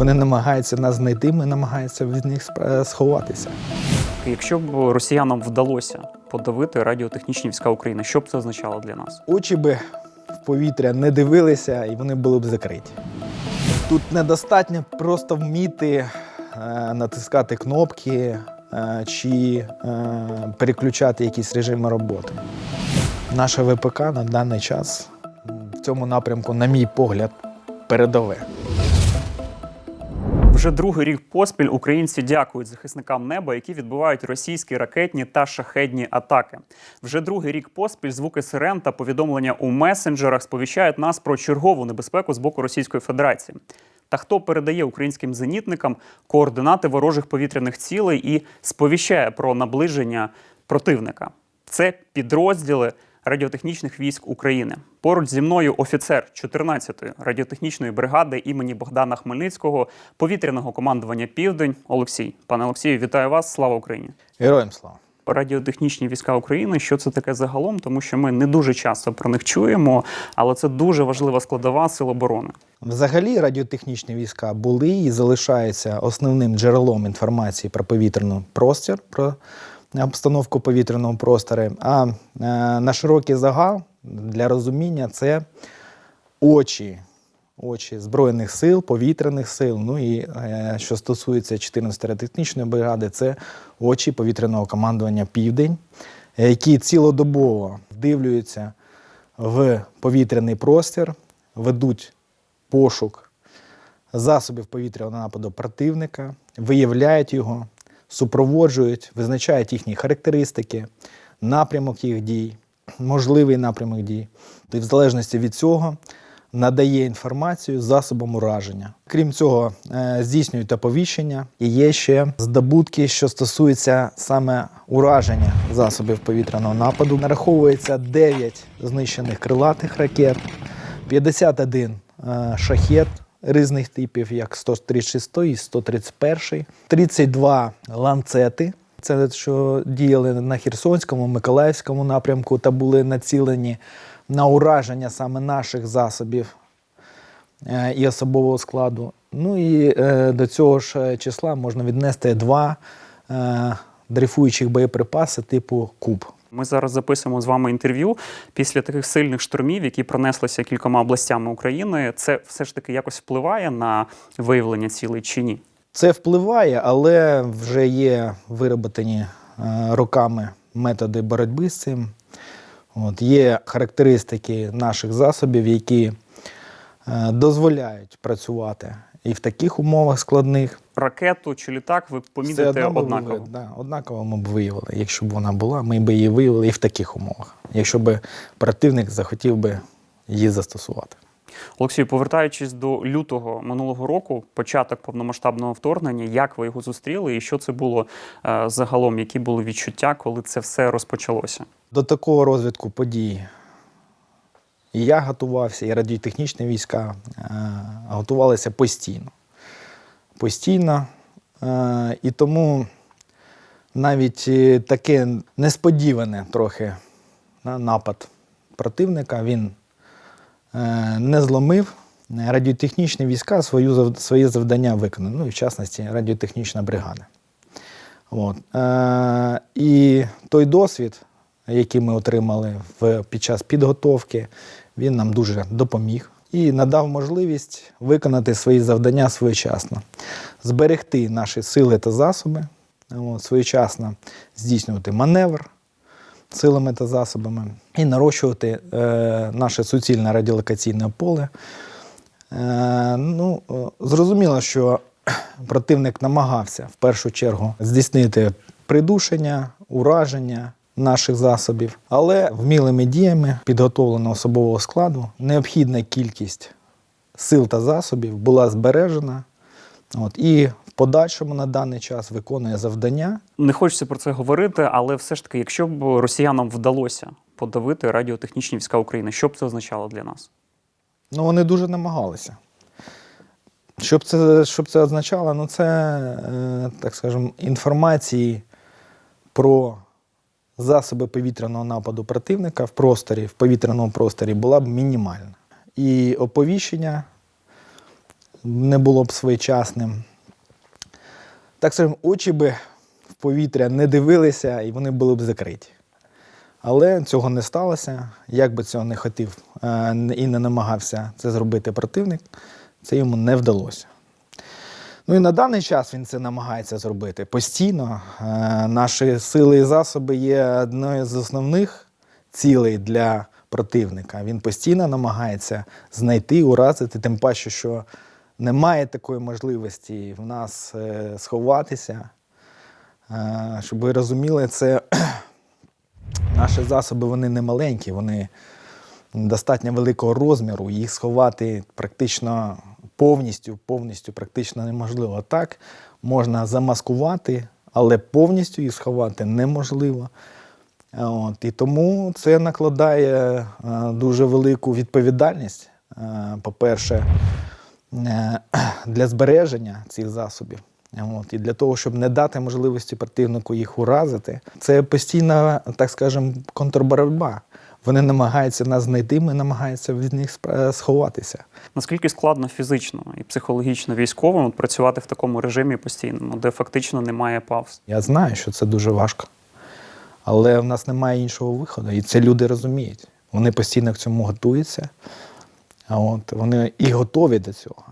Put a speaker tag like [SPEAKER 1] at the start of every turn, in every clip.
[SPEAKER 1] Вони намагаються нас знайти, ми намагаємося від них сховатися.
[SPEAKER 2] Якщо б росіянам вдалося подавити радіотехнічні війська України, що б це означало для нас?
[SPEAKER 1] Очі би в повітря не дивилися і вони були б закриті. Тут недостатньо просто вміти е, натискати кнопки е, чи е, переключати якісь режими роботи. Наша ВПК на даний час в цьому напрямку, на мій погляд, передове.
[SPEAKER 2] Вже другий рік поспіль українці дякують захисникам неба, які відбивають російські ракетні та шахедні атаки. Вже другий рік поспіль звуки сирен та повідомлення у месенджерах сповіщають нас про чергову небезпеку з боку Російської Федерації. Та хто передає українським зенітникам координати ворожих повітряних цілей і сповіщає про наближення противника? Це підрозділи радіотехнічних військ України. Поруч зі мною офіцер 14-ї радіотехнічної бригади імені Богдана Хмельницького повітряного командування Південь Олексій. Пане Олексію, вітаю вас! Слава Україні!
[SPEAKER 1] Героям слава!
[SPEAKER 2] Радіотехнічні війська України. Що це таке загалом? Тому що ми не дуже часто про них чуємо, але це дуже важлива складова сил оборони.
[SPEAKER 1] Взагалі радіотехнічні війська були і залишаються основним джерелом інформації про повітряний простір, про обстановку повітряного простору. А е, на широкий загал для розуміння це очі, очі Збройних сил, повітряних сил. Ну і е, що стосується 14-ї радіотехнічної бригади, це очі повітряного командування Південь, е, які цілодобово вдивлюються в повітряний простір, ведуть пошук засобів повітряного нападу противника, виявляють його, супроводжують, визначають їхні характеристики, напрямок їх дій, можливий напрямок дій. І в залежності від цього надає інформацію засобом ураження. Крім цього, е, здійснюють оповіщення і є ще здобутки, що стосуються саме ураження засобів повітряного нападу. Нараховується 9 знищених крилатих ракет, 51 е, шахет різних типів, як 136 і 131, 32 ланцети. Це що діяли на Херсонському, Миколаївському напрямку та були націлені на ураження саме наших засобів е, і особового складу. Ну і е, до цього ж е, числа можна віднести два дрейфуючих боєприпаси типу Куб.
[SPEAKER 2] Ми зараз записуємо з вами інтерв'ю після таких сильних штурмів, які пронеслися кількома областями України. Це все ж таки якось впливає на виявлення цілей чи ні?
[SPEAKER 1] Це впливає, але вже є вироботані е, роками методи боротьби з цим. От, є характеристики наших засобів, які е, дозволяють працювати і в таких умовах складних.
[SPEAKER 2] Ракету чи літак ви
[SPEAKER 1] Все
[SPEAKER 2] помітите
[SPEAKER 1] одно би
[SPEAKER 2] однаково.
[SPEAKER 1] ви- да, однаково ми б виявили. Якщо б вона була, ми б її виявили і в таких умовах. Якщо б противник захотів би її застосувати.
[SPEAKER 2] Олексію, повертаючись до лютого минулого року, початок повномасштабного вторгнення, як ви його зустріли, і що це було е, загалом? Які були відчуття, коли це все розпочалося?
[SPEAKER 1] До такого розвитку подій і я готувався, і радіотехнічні війська е, готувалися постійно. Постійно. Е, і тому навіть е, таке несподіване трохи на, напад противника він не зломив. Радіотехнічні війська свою, своє завдання виконали, ну в частності радіотехнічна бригада. От. І той досвід, який ми отримали в, під час підготовки, він нам дуже допоміг і надав можливість виконати свої завдання своєчасно, зберегти наші сили та засоби, своєчасно здійснювати маневр силами та засобами і нарощувати е, наше суцільне радіолокаційне поле. Е, ну, е, зрозуміло, що противник намагався в першу чергу здійснити придушення, ураження наших засобів, але вмілими діями підготовленого особового складу необхідна кількість сил та засобів була збережена. От, і в подальшому на даний час виконує завдання.
[SPEAKER 2] Не хочеться про це говорити, але все ж таки, якщо б росіянам вдалося подавити радіотехнічні війська України, що б це означало для нас?
[SPEAKER 1] Ну, вони дуже намагалися. Щоб це, щоб це означало, ну це, е, так скажемо, інформації про засоби повітряного нападу противника в просторі, в повітряному просторі була б мінімальна. І оповіщення не було б своєчасним. Так скажемо, очі би в повітря не дивилися і вони були б закриті. Але цього не сталося. Як би цього не хотів е, і не намагався це зробити противник, це йому не вдалося. Ну і на даний час він це намагається зробити постійно. Е, Наші сили і засоби є одною з основних цілей для противника. Він постійно намагається знайти, уразити, тим паче, що немає такої можливості в нас е, сховатися. Е, Щоб ви розуміли, це наші засоби вони не маленькі, вони достатньо великого розміру. Їх сховати практично повністю, повністю практично неможливо. Так, можна замаскувати, але повністю їх сховати неможливо. От, і тому це накладає е, дуже велику відповідальність. Е, По-перше, е, для збереження цих засобів. От, і для того, щоб не дати можливості противнику їх уразити, це постійна, так скажемо, контрборотьба. Вони намагаються нас знайти, ми намагаємося від них сховатися.
[SPEAKER 2] Наскільки складно фізично і психологічно військовим от працювати в такому режимі постійному, де фактично немає пауз?
[SPEAKER 1] Я знаю, що це дуже важко, але в нас немає іншого виходу, і це люди розуміють. Вони постійно к цьому готуються, а от вони і готові до цього.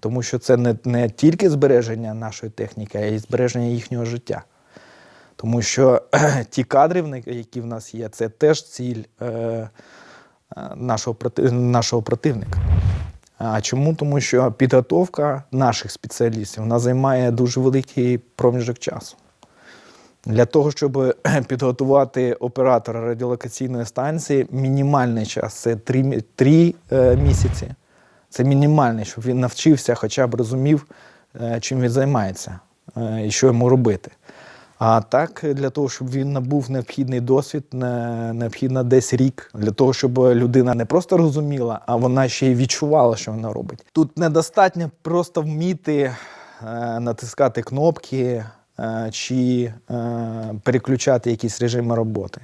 [SPEAKER 1] Тому що це не, не тільки збереження нашої техніки, а й збереження їхнього життя. Тому що ті кадри, які в нас є, це теж ціль е, е, нашого, нашого противника. А чому? Тому що підготовка наших спеціалістів вона займає дуже великий проміжок часу. Для того, щоб підготувати оператора радіолокаційної станції, мінімальний час це 3, 3 місяці. Це мінімальний, щоб він навчився, хоча б розумів, е, чим він займається е, і що йому робити. А так, для того, щоб він набув необхідний досвід, необхідно десь рік, для того, щоб людина не просто розуміла, а вона ще й відчувала, що вона робить. Тут недостатньо просто вміти е, натискати кнопки е, чи е, переключати якісь режими роботи.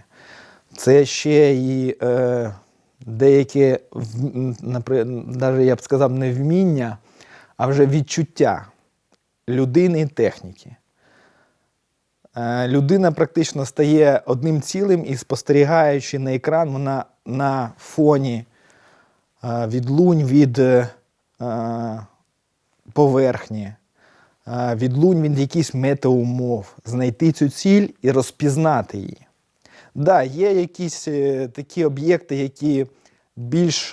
[SPEAKER 1] Це ще і е, деякі, навіть я б сказав, не вміння, а вже відчуття людини і техніки. Е, Людина практично стає одним цілим і спостерігаючи на екран, вона на фоні е, відлунь від е, поверхні, відлунь від якихось метеоумов, знайти цю ціль і розпізнати її. Да, є якісь такі об'єкти, які більш,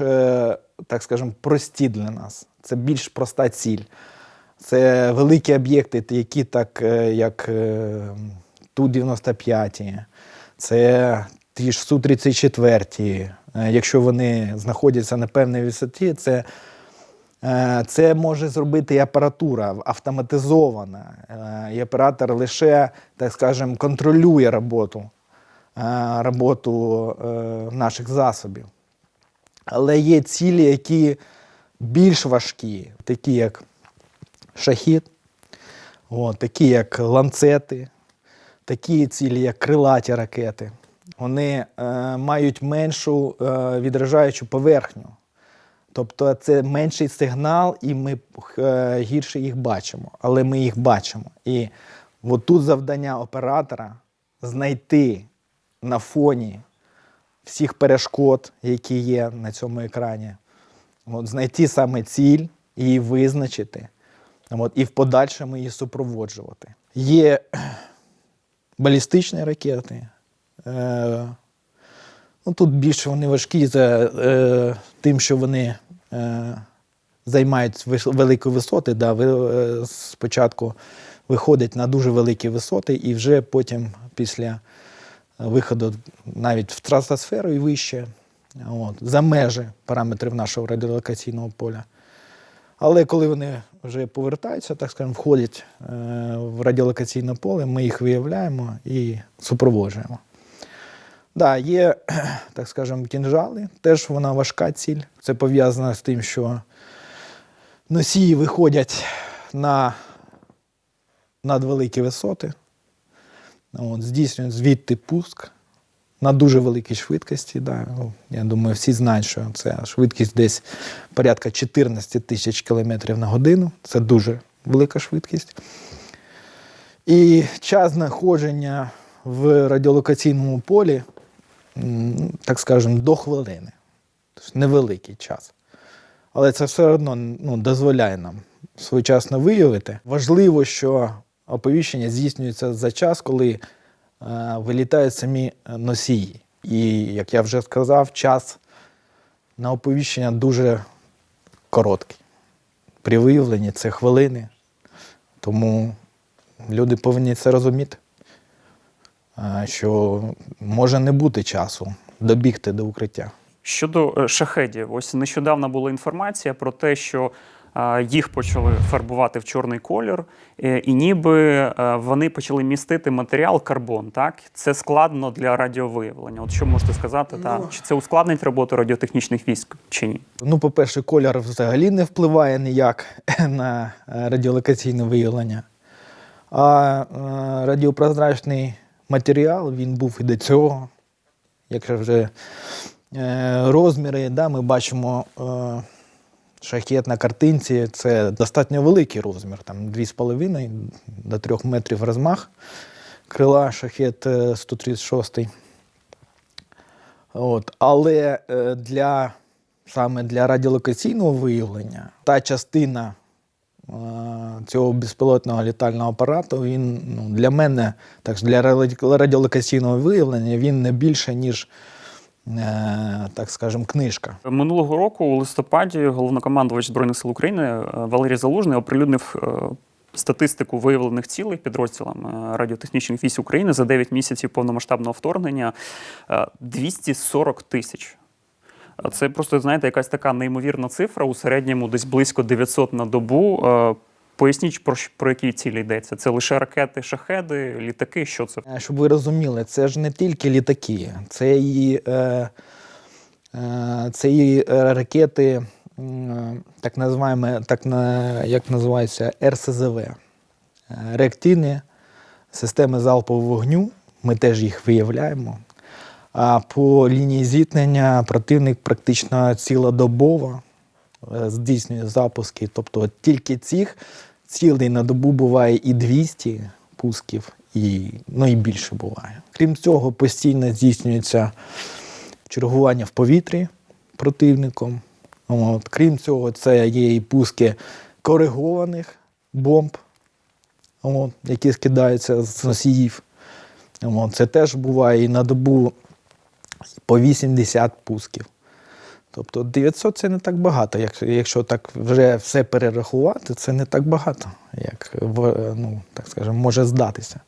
[SPEAKER 1] так скажемо, прості для нас. Це більш проста ціль. Це великі об'єкти, які так, е, як е, Ту-95, це ті ж Су-34. Е, Якщо вони знаходяться на певній висоті, це, це може зробити і апаратура автоматизована. І оператор лише, так скажемо, контролює роботу, роботу наших засобів. Але є цілі, які більш важкі, такі як шахід, от, такі як ланцети, такі цілі, як крилаті ракети. Вони е, мають меншу е, відражаючу поверхню. Тобто це менший сигнал, і ми е, гірше їх бачимо, але ми їх бачимо. І от тут завдання оператора знайти на фоні всіх перешкод, які є на цьому екрані, от, знайти саме ціль, її визначити, от, і в подальшому її супроводжувати. Є балістичні ракети. Е, ну, тут більше вони важкі за е, тим, що вони е, займають великі висоти. Да, ви, е, спочатку виходять на дуже великі висоти, і вже потім, після виходу навіть в стратосферу і вище, от, за межі параметрів нашого радіолокаційного поля. Але коли вони вже повертаються, так скажемо, входять е, в радіолокаційне поле, ми їх виявляємо і супроводжуємо. Да, є, так скажемо, кінжали, теж вона важка ціль. Це пов'язано з тим, що носії виходять на надвеликі висоти, от, здійснюють звідти пуск на дуже великій швидкості. Да. Ну, Я думаю, всі знають, що це швидкість десь порядка 14 тисяч кілометрів на годину. Це дуже велика швидкість. І час знаходження в радіолокаційному полі, так скажемо, до хвилини. Тобто невеликий час. Але це все одно ну, дозволяє нам своєчасно виявити. Важливо, що оповіщення здійснюється за час, коли вилітають самі е, носії. І, як я вже сказав, час на оповіщення дуже короткий. При виявленні це хвилини. Тому люди повинні це розуміти, е, що може не бути часу добігти до укриття.
[SPEAKER 2] Щодо е, шахедів, ось нещодавно була інформація про те, що е, їх почали фарбувати в чорний колір, е, і ніби е, вони почали містити матеріал карбон. Так це складно для радіовиявлення. От що можете сказати? Та чи це ускладнить роботу радіотехнічних військ чи ні?
[SPEAKER 1] Ну, по-перше, колір взагалі не впливає ніяк на е, радіолокаційне виявлення. А радіопрозрачний матеріал він був і до цього. Якщо вже розміри, да, ми бачимо шахет на картинці, це достатньо великий розмір, там 2,5 до 3 метрів розмах крила шахет е, 136. От. Але е, для, саме для радіолокаційного виявлення та частина е, цього безпілотного літального апарату, він ну, для мене, так ж для радіолокаційного виявлення, він не більше, ніж, е, так скажемо, книжка.
[SPEAKER 2] Минулого року, у листопаді, головнокомандувач збройних сил України е, Валерій Залужний оприлюднив е, статистику виявлених цілей підрозділам е, радіотехнічних військ України за 9 місяців повномасштабного вторгнення е, 240 тисяч. Е, Це просто, знаєте, якась така неймовірна цифра. У середньому десь близько 900 на добу. Е, Поясніть, про, про які цілі йдеться? Це лише ракети, шахеди, літаки? Що це?
[SPEAKER 1] Е, Щоб ви розуміли, це ж не тільки літаки, це і, е, е, це і е, ракети, м, так називаємо, так на, як називається, РСЗВ. Е, Реактивні системи залпового вогню, ми теж їх виявляємо. А по лінії зіткнення противник практично цілодобово е, здійснює запуски. Тобто тільки цих цілей на добу буває і 200 пусків, і, ну і більше буває. Крім цього, постійно здійснюється чергування в повітрі противником. От. Крім цього, це є і пуски коригованих бомб, от, які скидаються з носіїв. От. Це теж буває і на добу по 80 пусків. Тобто 900 це не так багато. Якщо, якщо так вже все перерахувати, це не так багато, як ну, так скажемо, може здатися.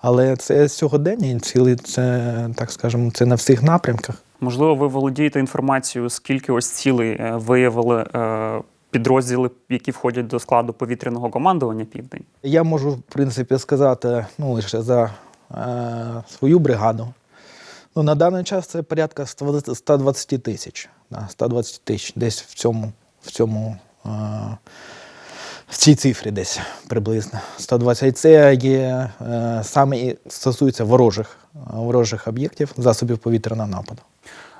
[SPEAKER 1] Але це сьогодення і цілий, це, так скажемо, це на всіх напрямках.
[SPEAKER 2] Можливо, ви володієте інформацією, скільки ось цілей е, виявили е, підрозділи, які входять до складу повітряного командування Південь.
[SPEAKER 1] Я можу, в принципі, сказати ну, лише за е, свою бригаду. Ну, на даний час це порядка 120 120 тисяч. Да, 120 тисяч десь в цьому, в цьому е, в цій цифрі десь приблизно. 120. І це є е, саме і стосується ворожих, ворожих об'єктів, засобів повітряного нападу.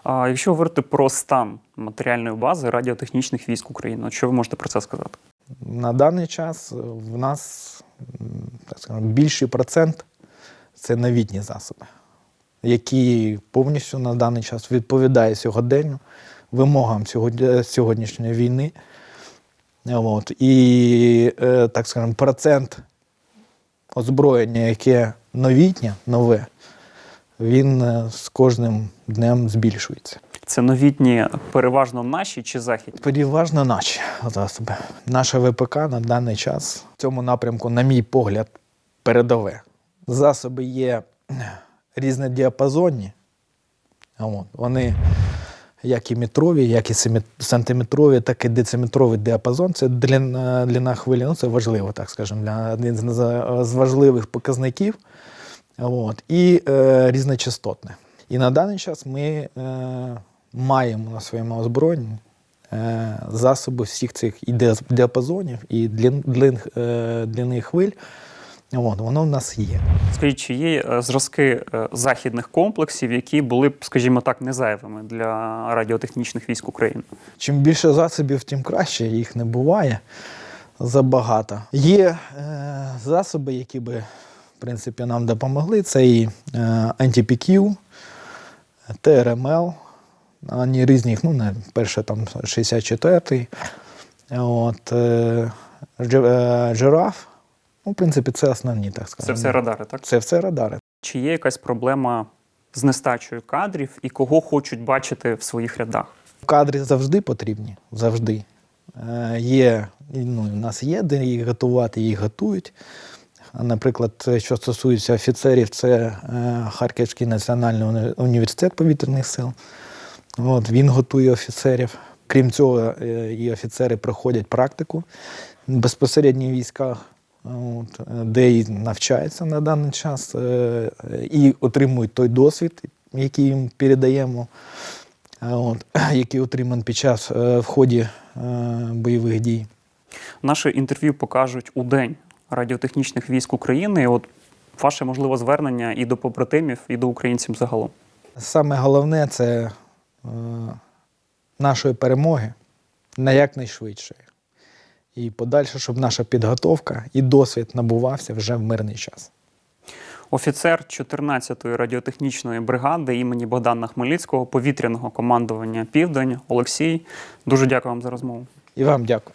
[SPEAKER 2] А якщо говорити про стан матеріальної бази радіотехнічних військ України, що ви можете про це сказати?
[SPEAKER 1] На даний час в нас так скажемо, більший процент це новітні засоби, які повністю на даний час відповідають сьогоденню вимогам сьогоднішньої війни. От. І, е, так скажемо, процент озброєння, яке новітнє, нове, він е, з кожним днем збільшується.
[SPEAKER 2] Це новітні переважно наші чи західні?
[SPEAKER 1] Переважно наші засоби. Наша ВПК на даний час в цьому напрямку, на мій погляд, передове. Засоби є різнодіапазонні. Вони як і метрові, як і сантиметрові, так і дециметровий діапазон. Це длина, длина хвилі, ну це важливо, так скажемо, для один з важливих показників. От. І е, різночастотне. І на даний час ми е, маємо на своєму озброєнні е, засоби всіх цих і діапазонів, і длин, длин, е, длини хвиль. От, воно в нас є.
[SPEAKER 2] Скажіть, чи є е, зразки е, західних комплексів, які були б, скажімо так, незайвими для радіотехнічних військ України?
[SPEAKER 1] Чим більше засобів, тим краще. Їх не буває забагато. Є е, засоби, які би в принципі, нам допомогли. Це і е, NTPQ, ТРМЛ. Вони різні, ну, не, перше там 64-й. От, е, Джи- е, жираф. Ну, в принципі, це основні, так сказати.
[SPEAKER 2] Це все радари, так?
[SPEAKER 1] Це все радари.
[SPEAKER 2] Чи є якась проблема з нестачею кадрів і кого хочуть бачити в своїх рядах?
[SPEAKER 1] Кадри завжди потрібні. Завжди. Е, є, ну, у нас є, де їх готувати, їх готують. Наприклад, що стосується офіцерів, це е, Харківський національний університет повітряних сил. От, він готує офіцерів. Крім цього, е, і офіцери проходять практику безпосередньо в військах, от, е, де і навчаються на даний час, е, і отримують той досвід, який їм передаємо, е, от, який отриманий під час в ході бойових дій.
[SPEAKER 2] Наше інтерв'ю покажуть у день радіотехнічних військ України. От ваше можливе звернення і до побратимів, і до українців загалом.
[SPEAKER 1] Саме головне це нашої перемоги на якнайшвидше. І подальше, щоб наша підготовка і досвід набувався вже в мирний час.
[SPEAKER 2] Офіцер 14-ї радіотехнічної бригади імені Богдана Хмельницького, повітряного командування Південь Олексій. Дуже дякую вам за розмову.
[SPEAKER 1] І вам дякую.